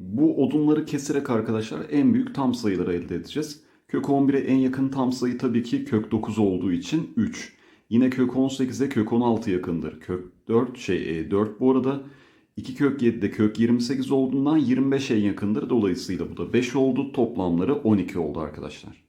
Bu odunları keserek arkadaşlar en büyük tam sayıları elde edeceğiz. Kök 11'e en yakın tam sayı tabii ki kök 9 olduğu için 3. Yine kök 18'e kök 16 yakındır. Kök 4 şey e, 4 bu arada. 2 kök 7'de kök 28 olduğundan 25 en yakındır. Dolayısıyla bu da 5 oldu. Toplamları 12 oldu arkadaşlar.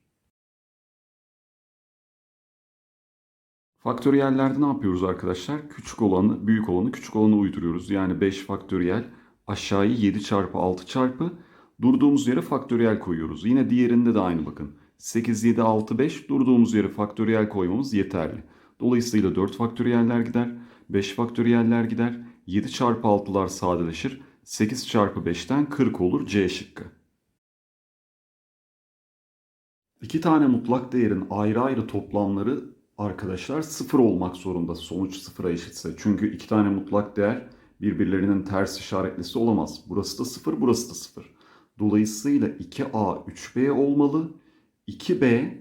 Faktöriyellerde ne yapıyoruz arkadaşlar? Küçük olanı, büyük olanı, küçük olanı uyduruyoruz. Yani 5 faktöriyel aşağıyı 7 çarpı 6 çarpı durduğumuz yere faktöriyel koyuyoruz. Yine diğerinde de aynı bakın. 8, 7, 6, 5 durduğumuz yere faktöriyel koymamız yeterli. Dolayısıyla 4 faktöriyeller gider, 5 faktöriyeller gider, 7 çarpı 6'lar sadeleşir. 8 çarpı 5'ten 40 olur C şıkkı. İki tane mutlak değerin ayrı ayrı toplamları arkadaşlar sıfır olmak zorunda sonuç sıfıra eşitse. Çünkü iki tane mutlak değer birbirlerinin ters işaretlisi olamaz. Burası da sıfır, burası da sıfır. Dolayısıyla 2A 3B olmalı. 2B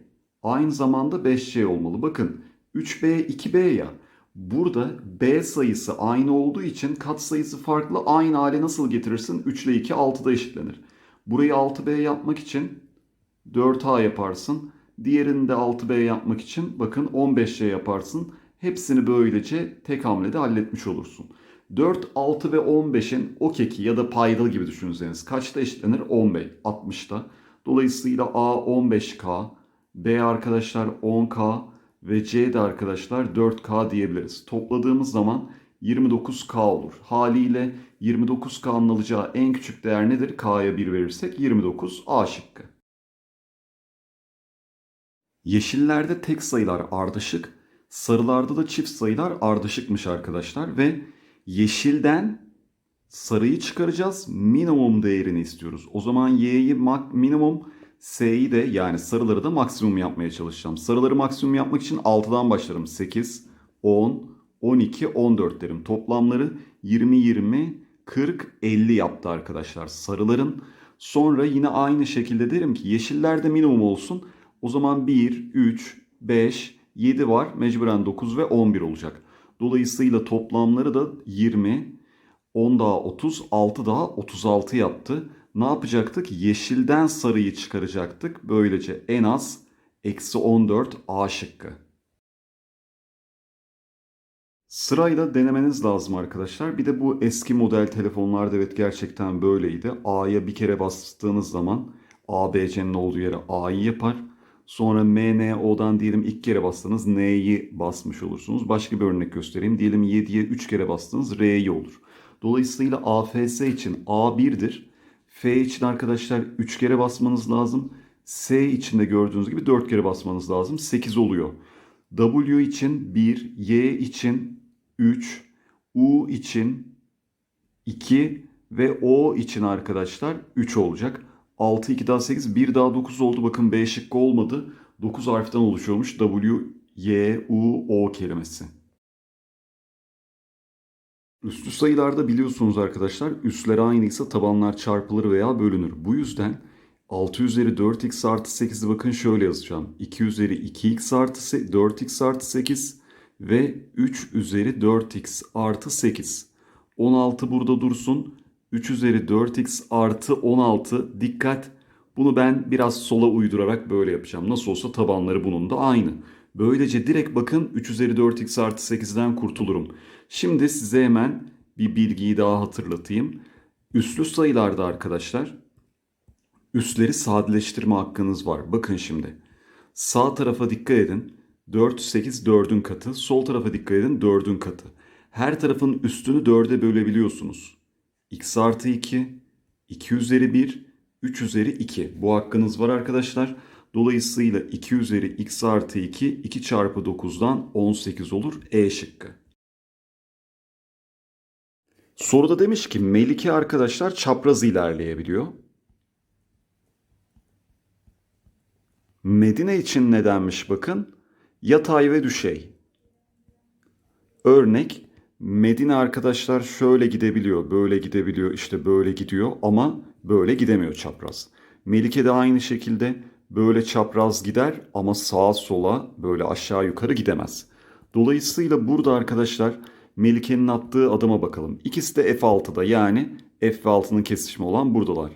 aynı zamanda 5C olmalı. Bakın 3B 2B ya. Burada B sayısı aynı olduğu için kat sayısı farklı. Aynı hale nasıl getirirsin? 3 ile 2 6'da eşitlenir. Burayı 6B yapmak için 4A yaparsın. Diğerini de 6B yapmak için bakın 15C yaparsın. Hepsini böylece tek hamlede halletmiş olursun. 4, 6 ve 15'in o keki ya da paydalı gibi düşünseniz kaçta eşitlenir? 15, 60'ta. Dolayısıyla A 15K, B arkadaşlar 10K ve C de arkadaşlar 4K diyebiliriz. Topladığımız zaman 29K olur. Haliyle 29K'nın alacağı en küçük değer nedir? K'ya 1 verirsek 29 A şıkkı. Yeşillerde tek sayılar ardışık, sarılarda da çift sayılar ardışıkmış arkadaşlar ve yeşilden sarıyı çıkaracağız. Minimum değerini istiyoruz. O zaman y'yi minimum, s'yi de yani sarıları da maksimum yapmaya çalışacağım. Sarıları maksimum yapmak için 6'dan başlarım. 8, 10, 12, 14 derim. Toplamları 20, 20, 40, 50 yaptı arkadaşlar sarıların. Sonra yine aynı şekilde derim ki yeşillerde minimum olsun. O zaman 1, 3, 5, 7 var. Mecburen 9 ve 11 olacak. Dolayısıyla toplamları da 20, 10 daha 30, 6 daha 36 yaptı. Ne yapacaktık? Yeşilden sarıyı çıkaracaktık. Böylece en az eksi 14 A şıkkı. Sırayla denemeniz lazım arkadaşlar. Bir de bu eski model telefonlarda evet gerçekten böyleydi. A'ya bir kere bastığınız zaman ABC'nin olduğu yere A'yı yapar. Sonra MNO'dan diyelim ilk kere bastınız N'yi basmış olursunuz. Başka bir örnek göstereyim. Diyelim 7'ye 3 kere bastınız R'yi olur. Dolayısıyla AFS için A1'dir. F için arkadaşlar 3 kere basmanız lazım. S için de gördüğünüz gibi 4 kere basmanız lazım. 8 oluyor. W için 1, Y için 3, U için 2 ve O için arkadaşlar 3 olacak. 6, 2 daha 8, 1 daha 9 oldu. Bakın B şıkkı olmadı. 9 harften oluşuyormuş W, Y, U, O kelimesi. Üslü sayılarda biliyorsunuz arkadaşlar üsler aynıysa tabanlar çarpılır veya bölünür. Bu yüzden 6 üzeri 4x artı 8'i bakın şöyle yazacağım. 2 üzeri 2x artı 4x artı 8 ve 3 üzeri 4x artı 8. 16 burada dursun. 3 üzeri 4x artı 16 dikkat. Bunu ben biraz sola uydurarak böyle yapacağım. Nasıl olsa tabanları bunun da aynı. Böylece direkt bakın 3 üzeri 4x artı 8'den kurtulurum. Şimdi size hemen bir bilgiyi daha hatırlatayım. Üslü sayılarda arkadaşlar üsleri sadeleştirme hakkınız var. Bakın şimdi sağ tarafa dikkat edin. 4, 8 4'ün katı. Sol tarafa dikkat edin 4'ün katı. Her tarafın üstünü 4'e bölebiliyorsunuz. X artı 2, 2 üzeri 1, 3 üzeri 2. Bu hakkınız var arkadaşlar. Dolayısıyla 2 üzeri x artı 2, 2 çarpı 9'dan 18 olur. E şıkkı. Soruda demiş ki Melike arkadaşlar çapraz ilerleyebiliyor. Medine için nedenmiş bakın? Yatay ve düşey. Örnek Medine arkadaşlar şöyle gidebiliyor, böyle gidebiliyor, işte böyle gidiyor ama böyle gidemiyor çapraz. Melike de aynı şekilde böyle çapraz gider ama sağa sola böyle aşağı yukarı gidemez. Dolayısıyla burada arkadaşlar Melike'nin attığı adıma bakalım. İkisi de F6'da yani F ve 6'nın kesişimi olan buradalar.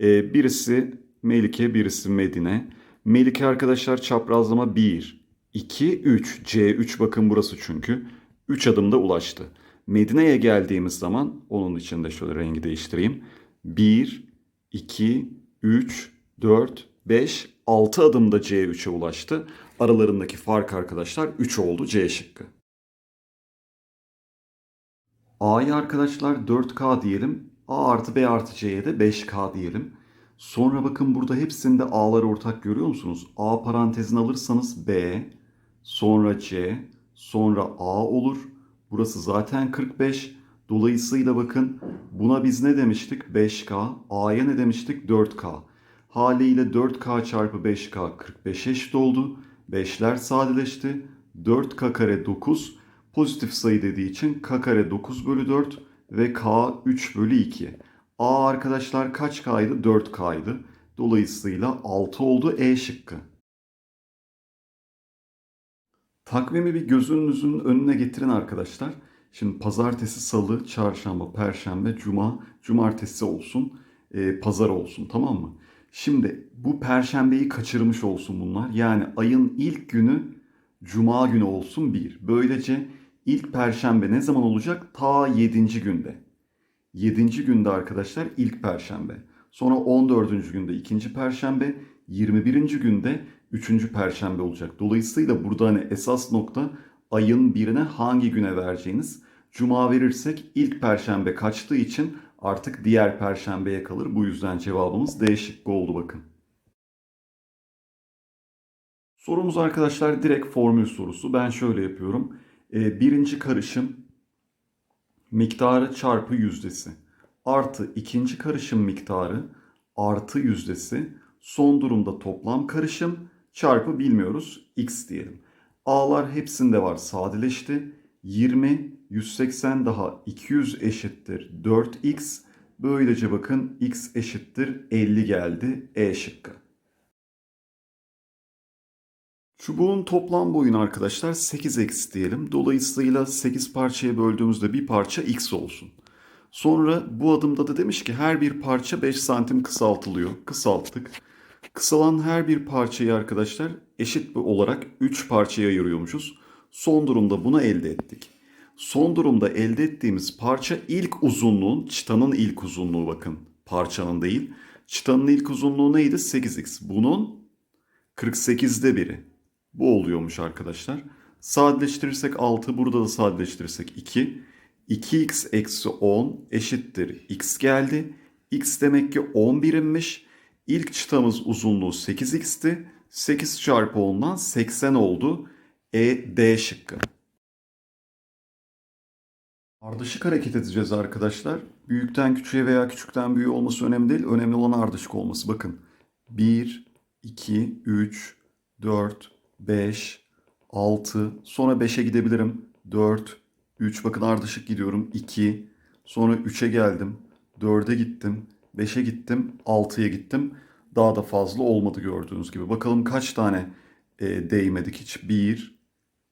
Ee, birisi Melike, birisi Medine. Melike arkadaşlar çaprazlama 1, 2, 3. C3 bakın burası çünkü. 3 adımda ulaştı. Medine'ye geldiğimiz zaman onun için de şöyle rengi değiştireyim. 1, 2, 3, 4, 5, 6 adımda C3'e ulaştı. Aralarındaki fark arkadaşlar 3 oldu C şıkkı. A'yı arkadaşlar 4K diyelim. A artı B artı C'ye de 5K diyelim. Sonra bakın burada hepsinde A'lar ortak görüyor musunuz? A parantezini alırsanız B, sonra C, sonra A olur. Burası zaten 45. Dolayısıyla bakın buna biz ne demiştik? 5K. A'ya ne demiştik? 4K. Haliyle 4K çarpı 5K 45 eşit oldu. 5'ler sadeleşti. 4K kare 9. Pozitif sayı dediği için K kare 9 bölü 4 ve K 3 bölü 2. A arkadaşlar kaç K'ydı? 4K'ydı. Dolayısıyla 6 oldu E şıkkı. Takvimi bir gözünüzün önüne getirin arkadaşlar. Şimdi pazartesi, salı, çarşamba, perşembe, cuma, cumartesi olsun, e, pazar olsun tamam mı? Şimdi bu perşembeyi kaçırmış olsun bunlar. Yani ayın ilk günü cuma günü olsun bir. Böylece ilk perşembe ne zaman olacak? Ta 7. günde. 7. günde arkadaşlar ilk perşembe. Sonra 14. günde ikinci perşembe, 21. günde üçüncü perşembe olacak. Dolayısıyla burada hani esas nokta ayın birine hangi güne vereceğiniz. Cuma verirsek ilk perşembe kaçtığı için artık diğer perşembeye kalır. Bu yüzden cevabımız D şıkkı oldu bakın. Sorumuz arkadaşlar direkt formül sorusu. Ben şöyle yapıyorum. Ee, birinci karışım miktarı çarpı yüzdesi artı ikinci karışım miktarı artı yüzdesi son durumda toplam karışım çarpı bilmiyoruz x diyelim. A'lar hepsinde var sadeleşti. 20, 180 daha 200 eşittir 4x. Böylece bakın x eşittir 50 geldi E şıkkı. Çubuğun toplam boyunu arkadaşlar 8x diyelim. Dolayısıyla 8 parçaya böldüğümüzde bir parça x olsun. Sonra bu adımda da demiş ki her bir parça 5 santim kısaltılıyor. Kısalttık. Kısalan her bir parçayı arkadaşlar eşit olarak 3 parçaya ayırıyormuşuz. Son durumda bunu elde ettik. Son durumda elde ettiğimiz parça ilk uzunluğun, çıtanın ilk uzunluğu bakın. Parçanın değil. Çıtanın ilk uzunluğu neydi? 8x. Bunun 48'de biri. Bu oluyormuş arkadaşlar. Sadeleştirirsek 6, burada da sadeleştirirsek 2. 2x eksi 10 eşittir x geldi. x demek ki 10 birimmiş. İlk çıtamız uzunluğu 8x'ti. 8 çarpı 10'dan 80 oldu. E, D şıkkı. Ardışık hareket edeceğiz arkadaşlar. Büyükten küçüğe veya küçükten büyüğe olması önemli değil. Önemli olan ardışık olması. Bakın 1, 2, 3, 4, 5, 6. Sonra 5'e gidebilirim. 4, 3. Bakın ardışık gidiyorum. 2. Sonra 3'e geldim. 4'e gittim. 5'e gittim. 6'ya gittim. Daha da fazla olmadı gördüğünüz gibi. Bakalım kaç tane e, değmedik hiç. 1,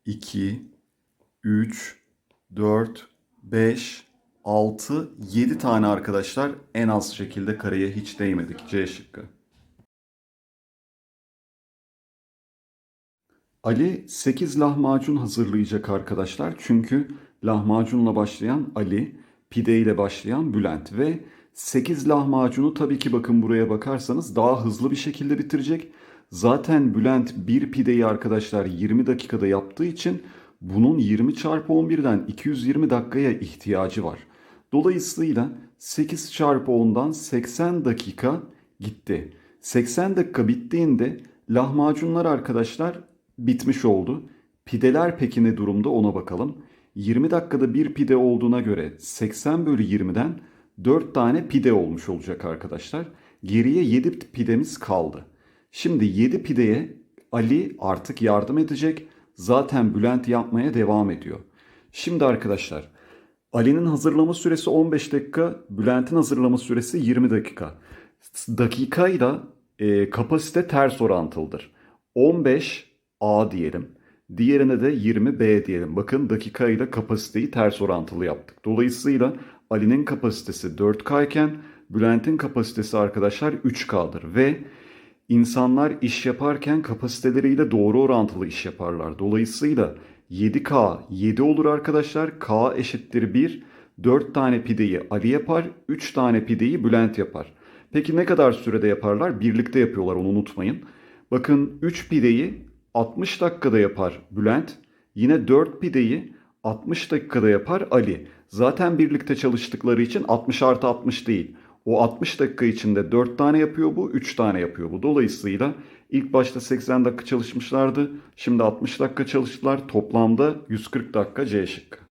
2, 3, 4, 5, 6, 7 tane arkadaşlar en az şekilde kareye hiç değmedik. C şıkkı. Ali 8 lahmacun hazırlayacak arkadaşlar. Çünkü lahmacunla başlayan Ali, pide ile başlayan Bülent ve 8 lahmacunu tabii ki bakın buraya bakarsanız daha hızlı bir şekilde bitirecek. Zaten Bülent bir pideyi arkadaşlar 20 dakikada yaptığı için bunun 20 çarpı 11'den 220 dakikaya ihtiyacı var. Dolayısıyla 8 çarpı 10'dan 80 dakika gitti. 80 dakika bittiğinde lahmacunlar arkadaşlar bitmiş oldu. Pideler peki ne durumda ona bakalım. 20 dakikada bir pide olduğuna göre 80 bölü 20'den 4 tane pide olmuş olacak arkadaşlar. Geriye 7 pidemiz kaldı. Şimdi 7 pideye Ali artık yardım edecek. Zaten Bülent yapmaya devam ediyor. Şimdi arkadaşlar Ali'nin hazırlama süresi 15 dakika, Bülent'in hazırlama süresi 20 dakika. Dakikayla e, kapasite ters orantılıdır. 15 A diyelim. Diğerine de 20 B diyelim. Bakın dakikayla kapasiteyi ters orantılı yaptık. Dolayısıyla Ali'nin kapasitesi 4K iken Bülent'in kapasitesi arkadaşlar 3K'dır ve insanlar iş yaparken kapasiteleriyle doğru orantılı iş yaparlar. Dolayısıyla 7K 7 olur arkadaşlar. K eşittir 1. 4 tane pideyi Ali yapar, 3 tane pideyi Bülent yapar. Peki ne kadar sürede yaparlar? Birlikte yapıyorlar onu unutmayın. Bakın 3 pideyi 60 dakikada yapar Bülent. Yine 4 pideyi 60 dakikada yapar Ali. Zaten birlikte çalıştıkları için 60 artı 60 değil. O 60 dakika içinde 4 tane yapıyor bu, 3 tane yapıyor bu. Dolayısıyla ilk başta 80 dakika çalışmışlardı. Şimdi 60 dakika çalıştılar. Toplamda 140 dakika C şıkkı.